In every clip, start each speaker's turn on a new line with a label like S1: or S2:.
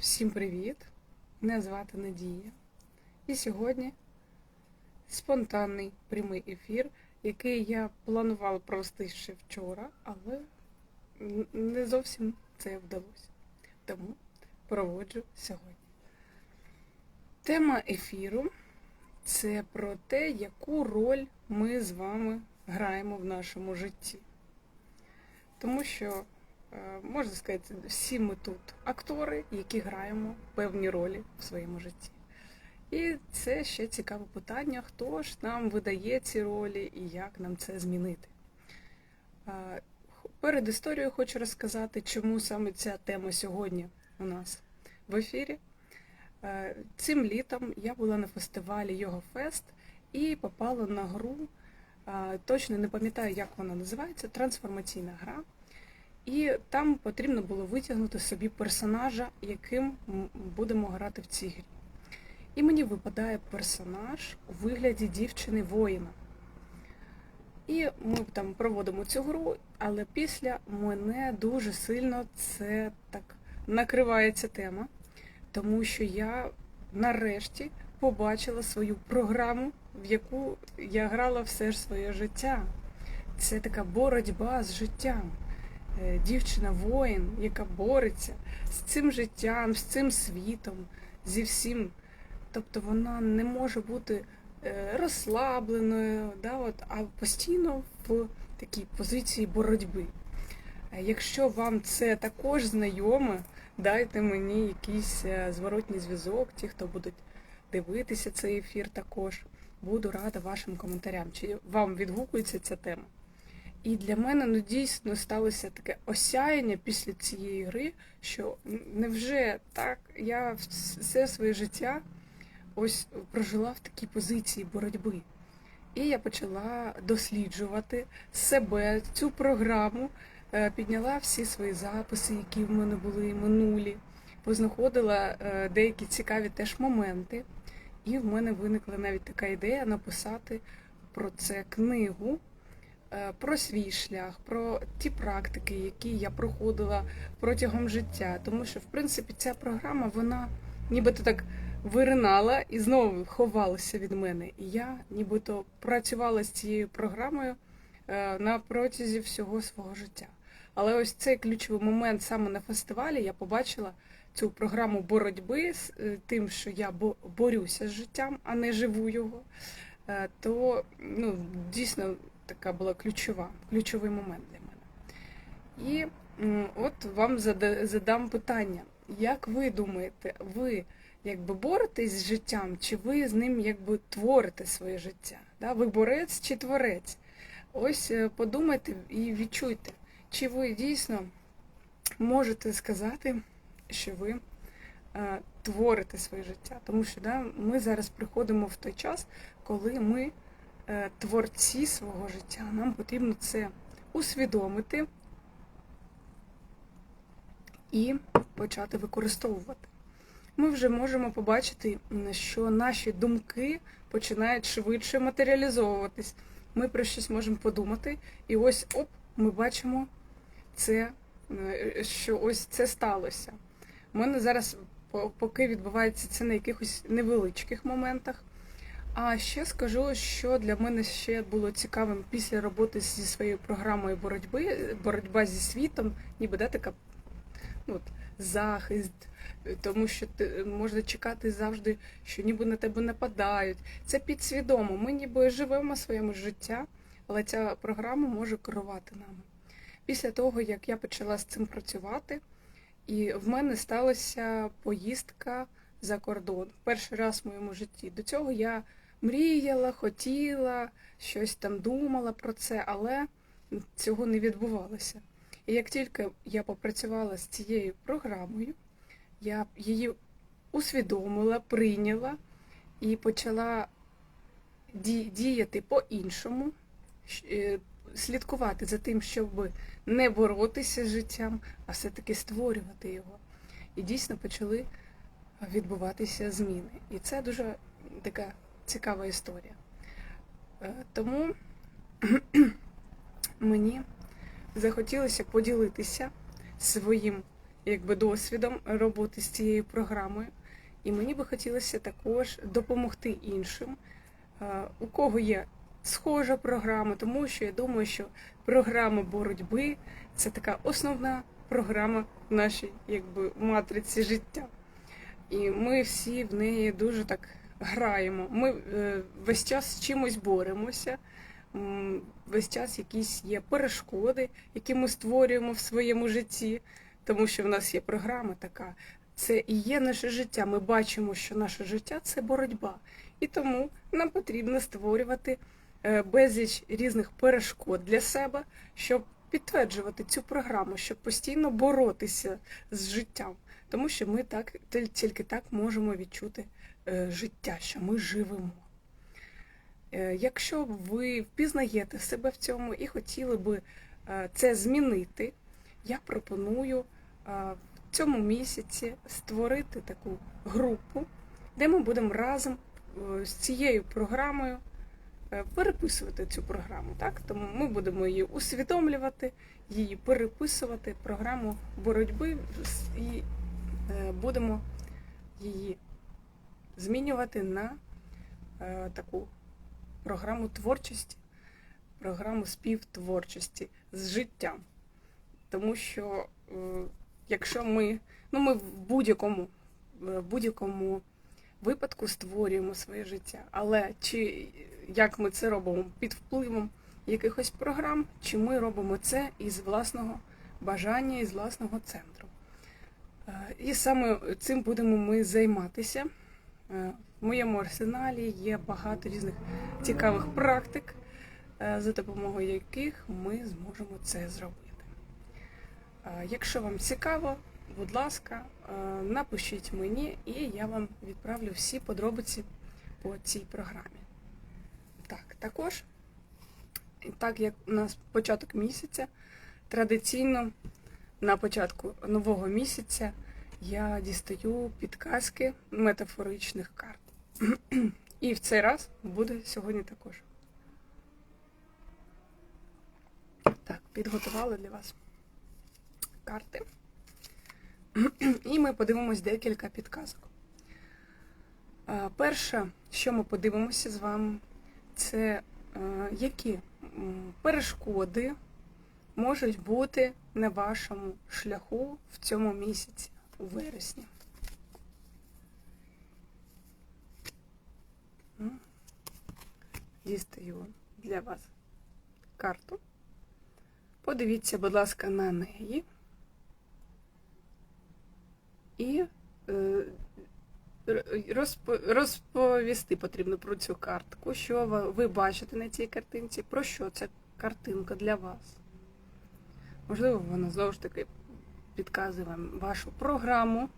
S1: Всім привіт! Мене звати Надія. І сьогодні спонтанний прямий ефір, який я планувала провести ще вчора, але не зовсім це вдалося. Тому проводжу сьогодні. Тема ефіру це про те, яку роль ми з вами граємо в нашому житті. Тому що можна сказати, всі ми тут актори, які граємо певні ролі в своєму житті. І це ще цікаве питання, хто ж нам видає ці ролі і як нам це змінити. Е, Перед історією хочу розказати, чому саме ця тема сьогодні у нас в ефірі. Е, Цим літом я була на фестивалі Йога Фест і попала на гру, е, точно не пам'ятаю, як вона називається, трансформаційна гра. І там потрібно було витягнути собі персонажа, яким будемо грати в цій грі. І мені випадає персонаж у вигляді дівчини воїна. І ми там проводимо цю гру, але після мене дуже сильно це так накриває ця тема, тому що я нарешті побачила свою програму, в яку я грала все ж своє життя. Це така боротьба з життям дівчина-воїн, яка бореться з цим життям, з цим світом, зі всім. Тобто вона не може бути е, розслабленою, да, от, а постійно в такій позиції боротьби. Е, Якщо вам це також знайоме, дайте мені якийсь е, зворотній зв'язок, ті, хто будуть дивитися цей ефір також. Буду рада вашим коментарям. Чи вам відгукується ця тема? І для мене ну дійсно сталося таке осяяння після цієї гри, що невже так я все своє життя ось прожила в такій позиції боротьби. І я почала досліджувати себе, цю програму, е, підняла всі свої записи, які в мене були минулі, познаходила е, деякі цікаві теж моменти. І в мене виникла навіть така ідея написати про це книгу про свій шлях, про ті практики, які я проходила протягом життя. Тому що, в принципі, ця програма, вона нібито так виринала і знову ховалася від мене. І я нібито працювала з цією програмою е, на протязі всього свого життя. Але ось цей ключовий момент саме на фестивалі я побачила цю програму боротьби з е, тим, що я бо- борюся з життям, а не живу його. Е, То ну, дійсно така була ключова, ключовий момент для мене. І от вам задам питання: як ви думаєте, ви якби боретесь з життям, чи ви з ним якби творите своє життя? Да? Ви борець чи творець? Ось е, подумайте і відчуйте, чи ви дійсно можете сказати, що ви е, творите своє життя. Тому що да, ми зараз приходимо в той час, коли ми творці свого життя. Нам потрібно це усвідомити і почати використовувати. Ми вже можемо побачити, що наші думки починають швидше матеріалізовуватись. Ми про щось можемо подумати, і ось оп, ми бачимо це, е, що ось це сталося. У мене зараз поки відбувається це на якихось невеличких моментах. А ще скажу, що для мене ще було цікавим після роботи зі своєю програмою боротьби, боротьба зі світом, ніби да, така ну, от, захист, тому що ти можна чекати завжди, що ніби на тебе нападають. Це підсвідомо. Ми ніби живемо своєму життя, але ця програма може керувати нами. Після того, як я почала з цим працювати, і в мене сталася поїздка за кордон. Перший раз в моєму житті. До цього я мріяла, хотіла, щось там думала про це, але цього не відбувалося. І як тільки я попрацювала з цією програмою, я її усвідомила, прийняла і почала діяти по-іншому, е, слідкувати за тим, щоб не боротися з життям, а все-таки створювати його. І дійсно почали відбуватися зміни. І це дуже така цікава історія. Е, Тому мені захотілося поділитися своїм якби досвідом роботи з цією програмою. І мені би хотілося також допомогти іншим, е, у кого є схожа програма, тому що я думаю, що програма боротьби це така основна програма в нашій якби, матриці життя. І ми всі в неї дуже так граємо. Ми е, весь час з чимось боремося, весь час якісь є перешкоди, які ми створюємо в своєму житті, тому що в нас є програма така. Це і є наше життя. Ми бачимо, що наше життя це боротьба. І тому нам потрібно створювати е, безліч різних перешкод для себе, щоб підтверджувати цю програму, щоб постійно боротися з життям. Тому що ми так тільки так можемо відчути життя, що ми живемо. Е, Якщо ви впізнаєте себе в цьому і хотіли би е, це змінити, я пропоную е, в цьому місяці створити таку групу, де ми будемо разом е, з цією програмою е, переписувати цю програму. Так? Тому ми будемо її усвідомлювати, її переписувати, програму боротьби і е, будемо її змінювати на е, таку програму творчості, програму співтворчості з життям. Тому що е, якщо ми, ну ми в будь-якому, в будь-якому випадку створюємо своє життя, але чи як ми це робимо під впливом якихось програм, чи ми робимо це із власного бажання, із власного центру. Е, І саме цим будемо ми займатися. Е, В моєму арсеналі є багато різних цікавих практик, е, за допомогою яких ми зможемо це зробити. Е, Якщо вам цікаво, будь ласка, напишіть мені, і я вам відправлю всі подробиці по цій програмі. Так, також, так як у нас початок місяця, традиційно на початку нового місяця я дістаю підказки метафоричних карт. І в цей раз буде сьогодні також. Так, підготували для вас карти. І ми подивимось декілька підказок. Перше, що ми подивимося з вами, це е, які перешкоди можуть бути на вашому шляху в цьому місяці, у вересні. Дістаю для вас карту. Подивіться, будь ласка, на неї. І е, розповісти потрібно про цю картку, що ви бачите на цій картинці, про що ця картинка для вас. Можливо, вона знову ж таки підказує вам вашу програму,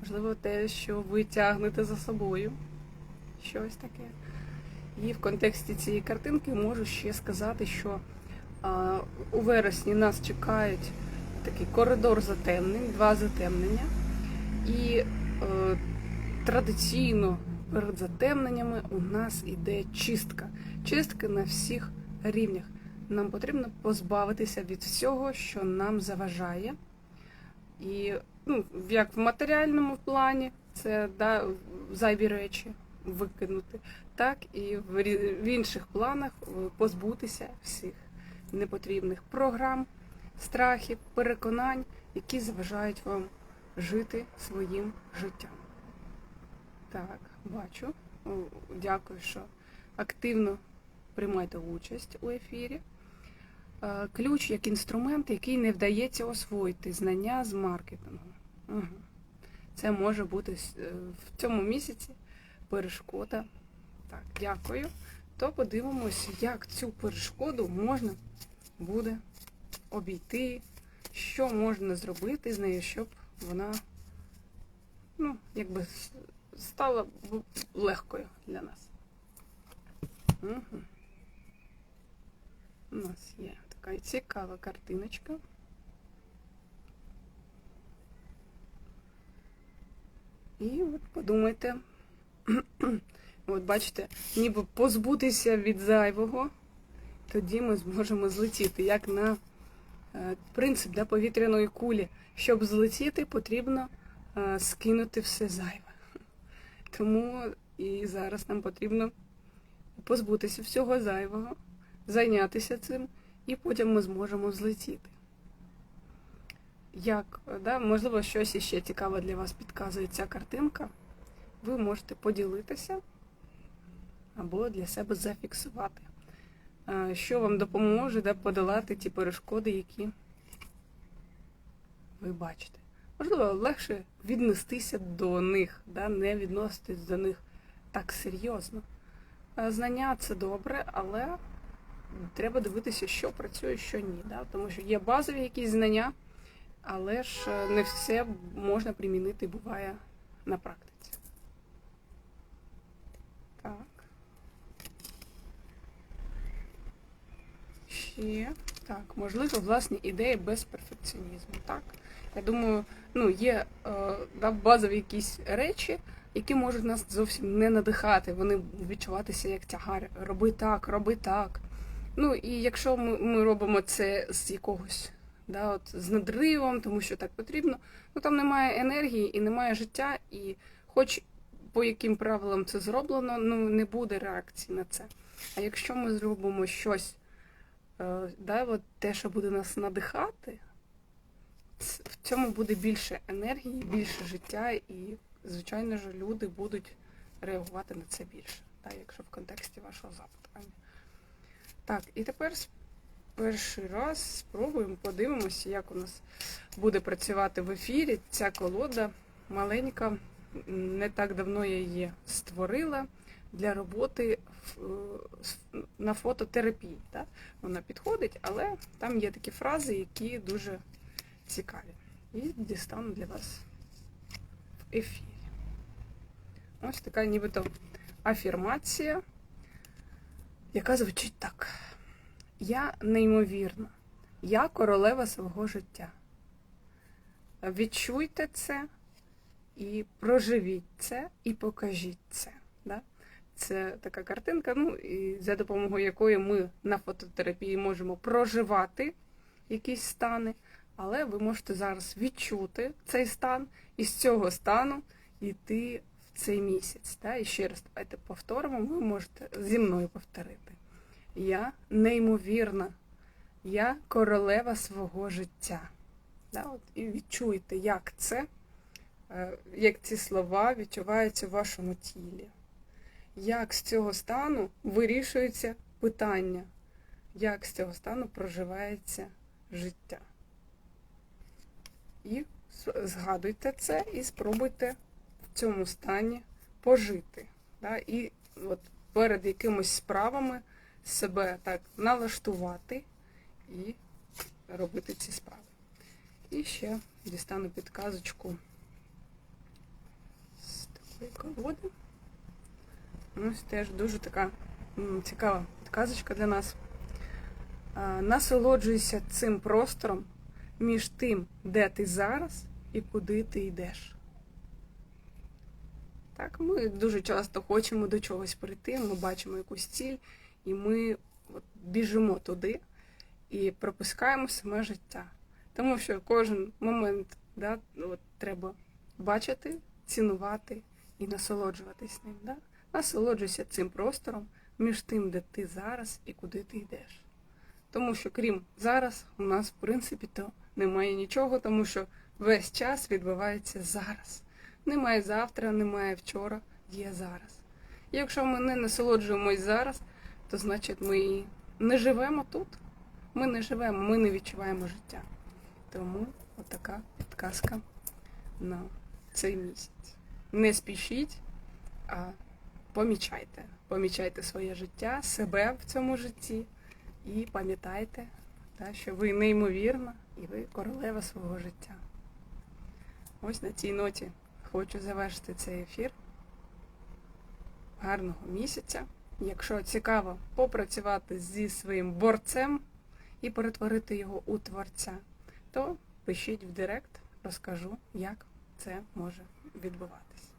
S1: можливо, те, що ви тягнете за собою. Щось таке. І в контексті цієї картинки можу ще сказати, що а, у вересні нас чекають такий коридор затемнень, два затемнення. І е, традиційно перед затемненнями у нас іде чистка. Чистка на всіх рівнях. Нам потрібно позбавитися від всього, що нам заважає. І ну, як в матеріальному плані, це да, зайві речі викинути, так і в, в інших планах е, позбутися всіх непотрібних програм, страхів, переконань, які заважають вам жити своїм життям. Так, бачу. Дякую, що активно приймаєте участь у ефірі. Е, Ключ як інструмент, який не вдається освоїти знання з маркетингу. Це може бути е, в цьому місяці перешкода. Так, дякую. То подивимось, як цю перешкоду можна буде обійти, що можна зробити з нею, щоб вона ну, якби стала легкою для нас. Угу. У нас є така цікава картиночка. І от подумайте, от бачите, ніби позбутися від зайвого, тоді ми зможемо злетіти як на е, принцип да, повітряної кулі. Щоб злетіти, потрібно е, скинути все зайве. Тому і зараз нам потрібно позбутися всього зайвого, зайнятися цим, і потім ми зможемо злетіти. Як, да, можливо, щось іще цікаве для вас підказує ця картинка, ви можете поділитися або для себе зафіксувати, Е, що вам допоможе да, подолати ті перешкоди, які ви бачите. Можливо, легше віднестися до них, да, не відноситись до них так серйозно. Е, Знання це добре, але треба дивитися, що працює, що ні. Да? Тому що є базові якісь знання, але ж е, не все можна примінити буває на практиці. Так. Ще так, можливо, власні ідеї без перфекціонізму. Так. Я думаю, ну, є е, да, базові якісь речі, які можуть нас зовсім не надихати, вони відчуватися як тягар. Роби так, роби так. Ну і якщо ми, ми робимо це з якогось да, от, з надривом, тому що так потрібно, ну там немає енергії і немає життя, і хоч по яким правилам це зроблено, ну не буде реакції на це. А якщо ми зробимо щось, е, да, от те, що буде нас надихати, в цьому буде більше енергії, більше життя, і, звичайно ж, люди будуть реагувати на це більше, так, якщо в контексті вашого запитання. Так, і тепер перший раз спробуємо, подивимося, як у нас буде працювати в ефірі ця колода маленька. Не так давно я її створила для роботи е, на фототерапії. Так? Вона підходить, але там є такі фрази, які дуже цікаві. І дістану для вас в ефірі. Ось така нібито афірмація, яка звучить так. Я неймовірна. Я королева свого життя. Відчуйте це і проживіть це, і покажіть це. Да? Це така картинка, ну, і за допомогою якої ми на фототерапії можемо проживати якісь стани, але ви можете зараз відчути цей стан і з цього стану йти цей місяць. Да? І ще раз давайте повторимо, ви можете зі мною повторити. Я неймовірна, я королева свого життя. Да? От, і відчуйте, як це, е, як ці слова відчуваються в вашому тілі. Як з цього стану вирішується питання, як з цього стану проживається життя. І згадуйте це і спробуйте в цьому стані пожити. Да? І от перед якимись справами себе так налаштувати і робити ці справи. І ще дістану підказочку з такої колоди. Ось теж дуже така цікава підказочка для нас. Насолоджуйся цим простором між тим, де ти зараз і куди ти йдеш. Так, ми дуже часто хочемо до чогось прийти, ми бачимо якусь ціль, і ми от, біжимо туди і пропускаємо саме життя. Тому що кожен момент да, от, треба бачити, цінувати і насолоджуватись ним. Да? Насолоджуйся цим простором між тим, де ти зараз і куди ти йдеш. Тому що, крім зараз, у нас, в принципі, то немає нічого, тому що весь час відбувається зараз. Немає завтра, немає вчора, є зараз. І якщо ми не насолоджуємось зараз, то значить ми не живемо тут. Ми не живемо, ми не відчуваємо життя. Тому отака підказка на цей місяць. Не спішіть, а помічайте. Помічайте своє життя, себе в цьому житті і пам'ятайте, та, що ви неймовірна і ви королева свого життя. Ось на цій ноті хочу завершити цей ефір. Гарного місяця. Якщо цікаво попрацювати зі своїм борцем і перетворити його у творця, то пишіть в Директ, розкажу, як це може відбуватись.